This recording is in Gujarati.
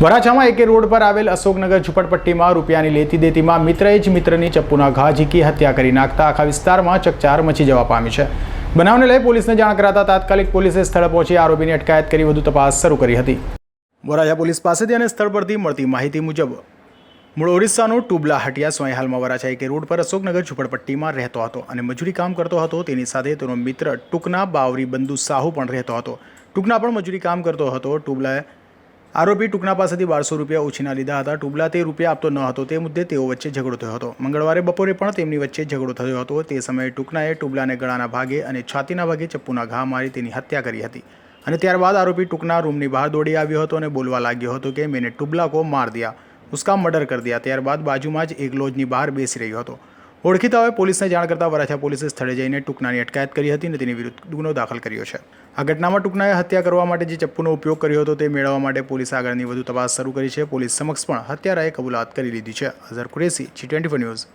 વરાછામાં એકે રોડ પર આવેલ અશોકનગર ઝુંપડપટ્ટીમાં રૂપિયાની લેતી દેતીમાં મિત્રએ જ મિત્રની ચપ્પુના ઘા ઝીકી હત્યા કરી નાખતા આખા વિસ્તારમાં ચકચાર મચી જવા પામી છે. બનાવને લઈ પોલીસને જાણ કરાતા તાત્કાલિક પોલીસે સ્થળે પહોંચી આરોપીની અટકાયત કરી વધુ તપાસ શરૂ કરી હતી. વરાછા પોલીસ પાસેથી અને સ્થળ પરથી મળતી માહિતી મુજબ, મૂળ ઓરિસ્સાનો ટુબલા હટિયા સ્વાઈ હાલમાં વરાછા એકે રોડ પર અશોકનગર ઝુંપડપટ્ટીમાં રહેતો હતો અને મજૂરી કામ કરતો હતો. તેની સાથે તેનો મિત્ર ટૂંકના બાવરી બંધુ સાહુ પણ રહેતો હતો. ટૂંકના પણ મજૂરી કામ કરતો હતો. ટુબલાએ આરોપી ટૂંકના પાસેથી બારસો રૂપિયા ઉછીના લીધા હતા. ટુબલા તે રૂપિયા આપતો ન હતો. તે મુદ્દે તેઓ વચ્ચે ઝઘડો થયો હતો. મંગળવારે બપોરે પણ તેમની વચ્ચે ઝઘડો થયો હતો. તે સમયે ટુકનાએ ટુબલાને ગળાના ભાગે અને છાતીના ભાગે ચપ્પુના ઘા મારી તેની હત્યા કરી હતી. અને ત્યારબાદ આરોપી ટૂંકના રૂમની બહાર દોડી આવ્યો હતો અને બોલવા લાગ્યો હતો કે, મેને ટુબલા કો માર દિયા. ઉસકા મર્ડર કર દિયા. ત્યારબાદ બાજુમાં જ એક લોજની બહાર બેસી રહ્યો હતો. ઓળખીતાઓએ પોલીસને જાણ કરતા વરાછા પોલીસે સ્થળે જઈને ટૂંકનાની અટકાયત કરી હતી અને તેની વિરુદ્ધ ગુનો દાખલ કર્યો છે. આ ઘટનામાં ટૂંકનાએ હત્યા કરવા માટે જે ચપ્પુનો ઉપયોગ કર્યો હતો તે મેળવવા માટે પોલીસ આગળની વધુ તપાસ શરૂ કરી છે. પોલીસ સમક્ષ પણ હત્યારાએ કબૂલાત કરી લીધી છે. Azhar Qureshi ji twenty news